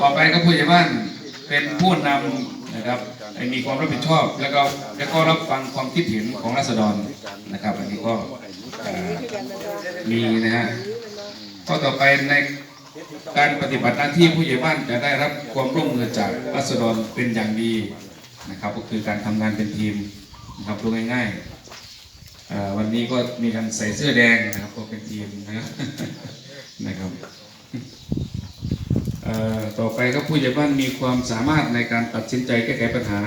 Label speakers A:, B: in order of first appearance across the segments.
A: ต่อไปก็ผู้ใหญ่บ้านเป็นผู้นำนะครับให้มีความรับผิดชอบ แล้วก็แล้วก็รับฟังความคิดเห็นของราษฎรนะครับ อันนี้ก็มีนะฮะข้อต่อไปในการปฏิบัติหน้าที่ผู้ใหญ่บ้านจะได้รับความร่วมมือจากราษฎรเป็นอย่างดีนะครับ ก็คือการทำงานเป็นทีมนะครับดูง่ายๆวันนี้ก็มีการใส่เสื้อแดงนะครับก็เป็นทีมนะครับนะครับ ต่อไปก็ผู้ใหญ่บ้านมีความสามารถในการตัดสินใจแก้ไขปัญหา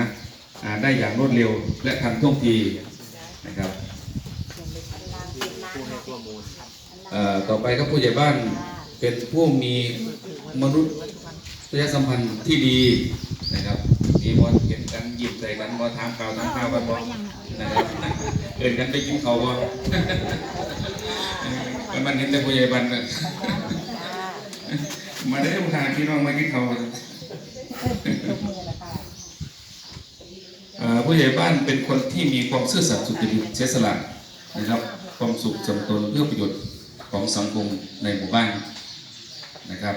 A: อ่าได้อย่างรวดเร็วและทันท่วงทีนะครับเอ่อต่อไปก็ผู้ใหญ่บ้านเป็นผู้มีมนุษยสัมพันธ์ที่ดีนะครับมีบอลเห็นกันหยิบใส่กันบอถามข่าวถามข่าวกันบอนะครับเอินกันไปกินเขาวบอมันเห็นแต่ผู้ใหญ่บ้านน่ะ มาได้มาหาพี่น้องมากินเขาวเอ่อผู้ใหญ่บ้านเป็นคนที่มีความซื่อสัตย์สุจริตเสียสละนะครับ ความสุขสมตนเพื่อประโยชน์ของสังคมในหมู่บ้านนะครับ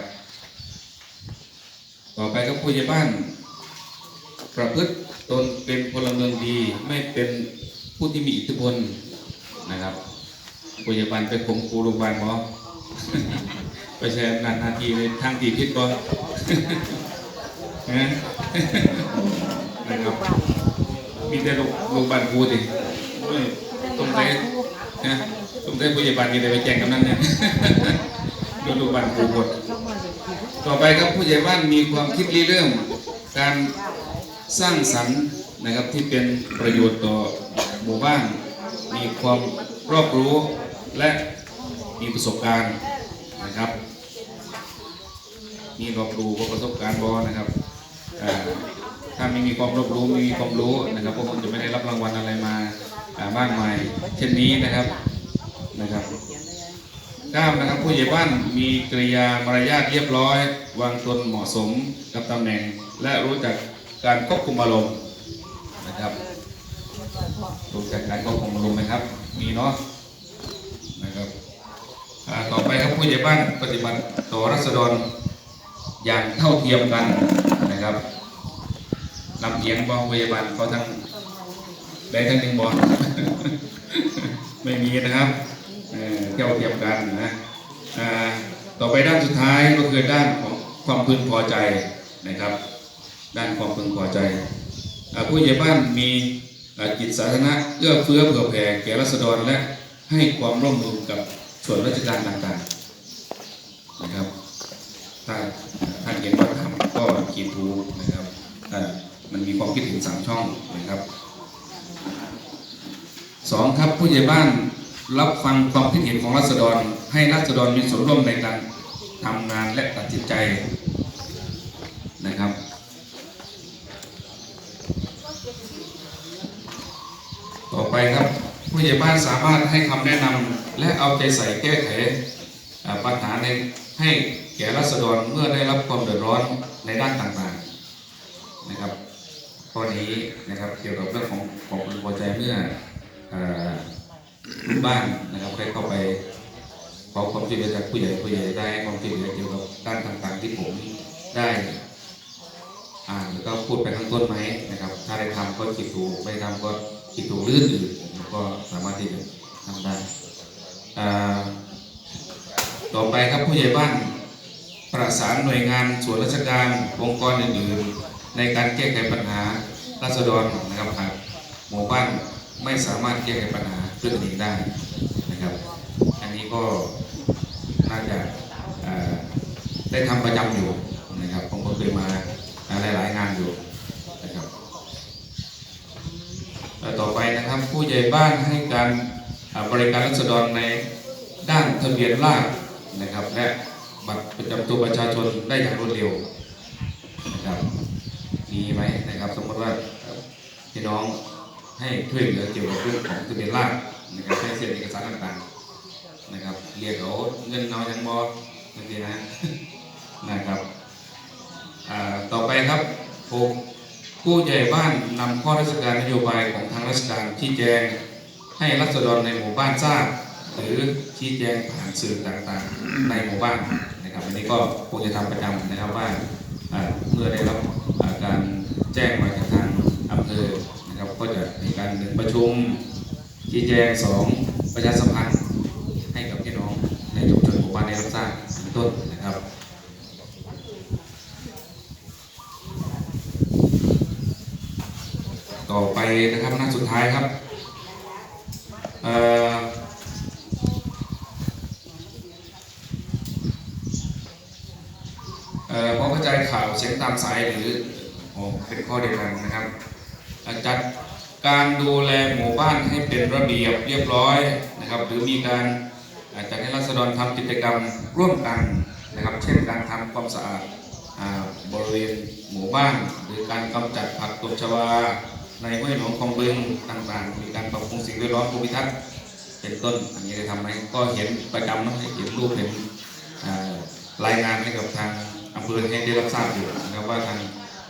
A: ต่อไปก็ผู้ใหญ่บ้าน ประพฤติตนเป็นพลเมืองดี ไม่เป็นผู้ที่มีอิทธิพลนะครับผู้ใหญ่บ้านเป็นผมครูโรงพยาบาลหมอ ไปใช้อำนาจหน้าทีในทางที่ผิดบ่นะนะครับมีแต่ลูกลูกบ้านครูสิต้องใช้นะต้องใช้ผู้ใหญ่บ้านนี่ได้ไปแจ้งกำนันเนี่ยดูลูกบ้านครูหมดต่อไปครับผู้ใหญ่บ้านมีความคิดริเริ่มการสร้างสรรค์นะครับที่เป็นประโยชน์ต่อหมู่บ้าน มีความรอบรู้และมีประสบการณ์ นะครับมีรอบรู้ว่าประสบการณ์บอนะครับถ้าไม่มีความรอบรู้ไม่มีความรู้นะครับพวกคุณจะไม่ได้รับรางวัลอะไรมาอ่ามากมายเช่นนี้นะครับนะครับเก้านะครับผู้ใหญ่บ้านมีกริยามารยาทเรียบร้อย วางตนเหมาะสมกับตำแหน่ง และรู้จักการควบคุมอารมณ์นะครับรู้จักการควบคุมอารมณ์ไหมครับ มีเนาะ ต่อไปครับผู้ใหญ่บ้านปฏิบัติต่อรัษฎรอย่างเท่าเทียมกันนะครับลำเอียงบอผู้ใหญ่บ้านเขาทั้งได้ทั้งหนึ่งบอลไม่มีนะครับเออเท่าเทียมกันนะต่อไปด้านสุดท้ายก็คือด้านของความพึงพอใจนะครับ ด้านความพึงพอใจ ผู้ใหญ่บ้านมีอ่าจิตสาธารณะเอื้อเฟื้อเผื่อแผ่แก่รัษฎรและให้ความร่วมมือกับ ส่วนราชการต่างๆนะครับ ถ้าท่านเห็นว่าทำก็ขีดถูนะครับถ้ามันมีความคิดเห็นสามช่องนะครับสองครับผู้ใหญ่บ้านรับฟังความคิดเห็นของราษฎร ให้ราษฎรมีส่วนร่วมในการทำงานและตัดสินใจนะครับต่อไปครับผู้ใหญ่บ้านสามารถให้คำแนะนำ และเอาใจใส่แก้ไขปัญหาในให้แก่รัษฎรเมื่อได้รับความเดือดร้อนในด้านต่างๆนะครับข้อนี้นะครับเกี่ยวกับเรื่องของของพึงพอใจเมื่อลูกบ้านนะครับได้เข้าไปขอความช่วยเหลือจากผู้ใหญ่ผู้ใหญ่ได้ความช่วยเหลือเกี่ยวกับด้านต่างๆ ที่ผมได้อ่านแล้วก็พูดไปข้างต้นไหมนะครับ ถ้าได้ทำก็คิดถูกไม่ทำก็คิดถูกลื่นอื่นก็สามารถที่จะทำได้ ต่อไปครับผู้ใหญ่บ้านประสานหน่วยงานส่วนราชการองค์กรอื่นๆ ในการแก้ไขปัญหาราษฎรนะครับหากหมู่บ้านไม่สามารถแก้ไขปัญหาด้วยตนเองได้นะครับ อันนี้ก็น่าจะได้ทำประจำอยู่นะครับผมก็เคยมาหลายๆงานอยู่นะครับต่อไปนะครับผู้ใหญ่บ้านให้การ บริการรัษฎรในด้านทะเบียนราษฎรนะครับ และบัตรประจำตัวประชาชนได้อย่างรวดเร็วนะครับมีไหมนะครับ สมมติว่าพี่น้องให้ช่วยเหลือเกี่ยวกับเรื่องของทะเบียนราษฎรนะครับให้เซ็นเอกสารต่างๆนะครับเรียกเขาเงินเอายังบอนั่นเองนะนะครับต่อไปครับผู้ใหญ่บ้านนำข้อราชการนโยบายของทางราชการชี้แจง ให้รัษฎรในหมู่บ้านทราบหรือชี้แจงผ่านสื่อต่างๆ ในหมู่บ้านนะครับอันนี้ก็คงจะทำประจำนะครับว่าเมื่อได้รับการแจ้งมาจากทางอำเภอนะครับก็จะมีการหนึ่งประชุมชี้แจงสองประชาสัมพันธ์ให้กับพี่น้องในชุมชนหมู่บ้านได้รับทราบเป็นต้นนะครับต่อไปนะครับหน้าสุดท้ายครับ เอ่อเอ่อพอกระจข่าวเสียงตามสายหรือโอ้เป็นข้อเดียวกันนะครับจัดการดูแลหมู่บ้านให้เป็นระเบียบเรียบร้อยนะครับ หรือมีการอาจัดให้รัษฎรทำกิจกรรมร่วมกันนะครับ เช่นการทำความสะอาดบริเวณหมู่บ้าน หรือการกำจัดผักตบชวา ในห้วยหนองคลองบึงต่างๆ มีการปรับปรุงสิ่งแวดล้อมภูมิทัศน์เป็นต้นอันนี้ได้ทำไหมก็เห็นประจำนะเห็นรูปเห็นรายงานให้กับทางอำเภอให้ได้รับทราบอยู่นะครับว่าทาง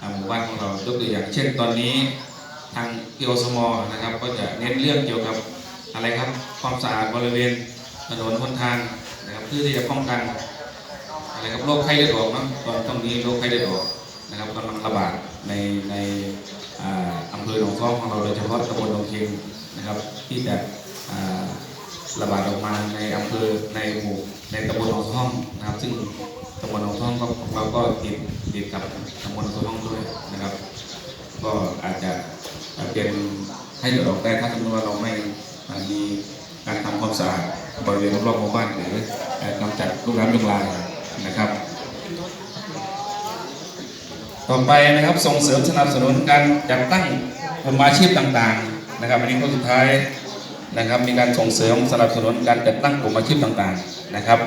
A: อ่าหมู่บ้านของเรายกตัวอย่างเช่นตอนนี้ทางกิโอสมอนะครับ ก็จะเน้นเรื่องเกี่ยวกับอะไรครับความสะอาดบริเวณถนนหนทางนะครับเพื่อที่จะป้องกันอะไรครับโรคไข้เลือดออกนะตอนตรงนี้โรคไข้เลือดออกนะครับกำลังระบาดในใน อ่าอำเภอหนองค้อของเราโดยเฉพาะตำบลหนองเค็งนะครับ ที่จะอ่ระบาดออกมาในอำเภอในหมู่ในตำบลหนองค้องนะครับ ซึ่งตำบลหนองค้อก็ของเราก็ติดติดกับตำบลหนองค้องด้วยนะครับ ก็อาจจะเป็นให้เลือดออกได้ถ้าสมมติว่าเราไม่มีการทำความสะอาดบริเวณรอบๆหมู่บ้านหรือการกำจัดลูกน้ำยุงลายนะครับ ต่อไปนะครับส่งเสริมสนับสนุนการจัดตั้ง กลุ่มอาชีพต่างๆนะครับอันนี้ข้อสุดท้ายนะครับ มีการส่งเสริมสนับสนุนการจัดตั้งกลุ่มอาชีพต่างๆนะครับ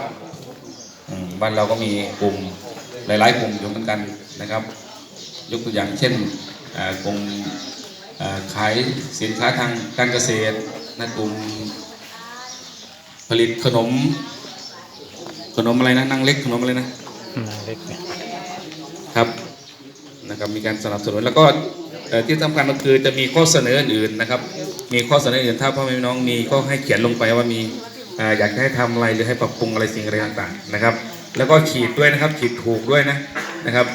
A: บ้านเราก็มีกลุ่มหลาย ๆ กลุ่มอยู่เหมือนกันนะครับ ยกตัวอย่างเช่นกลุ่มขายสินค้าทางการเกษตรนะกลุ่มผลิตขนม ขนมอะไรนะนางเล็กขนมอะไรนะ
B: อืมเล็ก นะ
A: ครับมีการสนับสนุนแล้วก็ที่สำคัญก็คือจะมีข้อเสนออื่นนะครับ มีข้อเสนออื่นถ้าพ่อแม่น้องมีก็ให้เขียนลงไปว่ามีอยากให้ทำอะไรหรือให้ปรับปรุงอะไรสิ่งอะไรต่างๆนะครับ แล้วก็ขีดด้วยนะครับขีดถูกด้วยนะนะครับ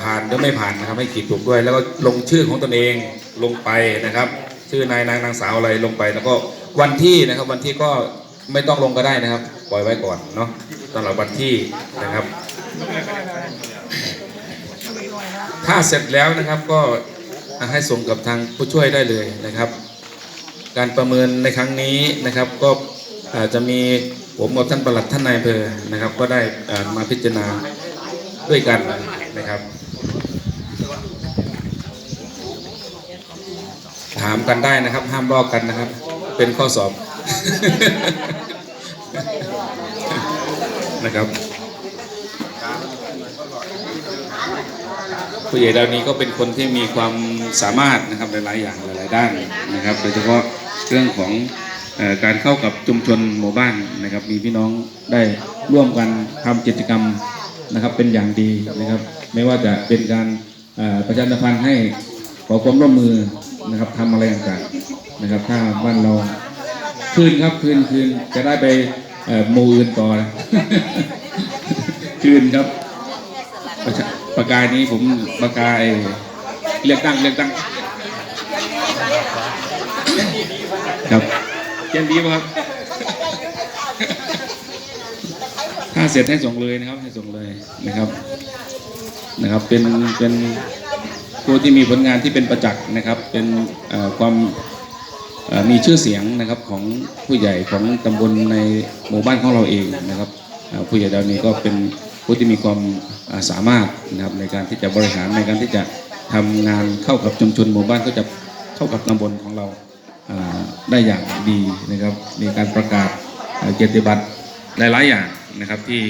A: ผ่านหรือไม่ผ่านนะครับให้ขีดถูกด้วย แล้วก็ลงชื่อของตนเองลงไปนะครับ ชื่อนายนางนางสาวอะไรลงไป แล้วก็วันที่นะครับวันที่ก็ไม่ต้องลงก็ได้นะครับ ปล่อยไว้ก่อนเนาะสำหรับวันที่นะครับ ถ้าเสร็จแล้วนะครับก็ให้ส่งกับทางผู้ช่วยได้เลยนะครับ การประเมินในครั้งนี้นะครับก็อาจจะมีผมกับท่านประหลัดท่านนายอำเภอนะครับ ก็ได้มาพิจารณาด้วยกันนะครับ ถามกันได้นะครับ ห้ามลอกกันนะครับ เป็นข้อสอบนะครับ ผู้ใหญ่ดาวนี้ก็เป็นคนที่มีความสามารถนะครับหลายๆอย่างหลายๆด้านนะครับโดยเฉพาะเรื่องของอการเข้ากับชุมชนหมู่บ้านนะครับ มีพี่น้องได้ร่วมกันทำกิจกรรมนะครับเป็นอย่างดีนะครับ ไม่ว่าจะเป็นการประชาสัมพันธ์ให้ขอความร่วมมือนะครับทำอะไรต่างๆนะครับ ถ้าบ้านเราคืนครับคืนคืนจะได้ไปหมู่อื่นต่อนคืนครับประชา ประกานี้ผมประกาเลือกตั้งเลือกตั้งครับเขียนดีป่ะครับ ถ้าเสร็จให้ส่งเลยนะครับ ให้ส่งเลยนะครับ นะครับ เป็นเป็นผู้ที่มีผลงานที่เป็นประจักษ์นะครับ เป็นความมีชื่อเสียงนะครับของผู้ใหญ่ของตำบลในหมู่บ้านของเราเองนะครับผู้ใหญ่ดาวนี้ก็เป็น ผู้ที่มีความสามารถนะครับในการที่จะบริหารในการที่จะทำงานเข้ากับชุมชนหมู่บ้านก็จะเข้ากับตำบลของเราได้อย่างดีนะครับมีการประกาศเกียรติบัตรหลายๆอย่างนะครับที่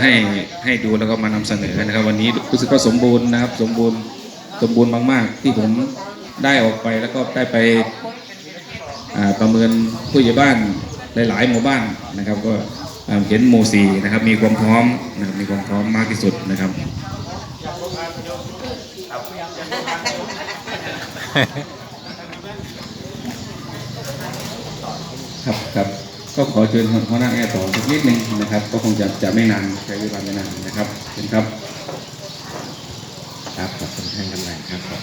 A: ให้ให้ดูแล้วก็มานำเสนอนะครับ วันนี้รู้สึกว่าสมบูรณ์นะครับสมบูรณ์สมบูรณ์มากๆ ที่ผมได้ออกไปแล้วก็ได้ไปประเมินผู้ใหญ่บ้านหลาย ๆ หมู่บ้านนะครับก็ เห็นหมู่สี่นะครับ มีความพร้อมนะครับมีความพร้อมมากที่สุดนะครับครับครับก็ขอเชิญหัวหน้าแอร์ต่อสักนิดหนึ่งนะครับ ก็คงจะจะไม่นานใช้เวลาไม่นานนะครับเชิญครับ
B: ครับขอบคุณท่านกำนันครับ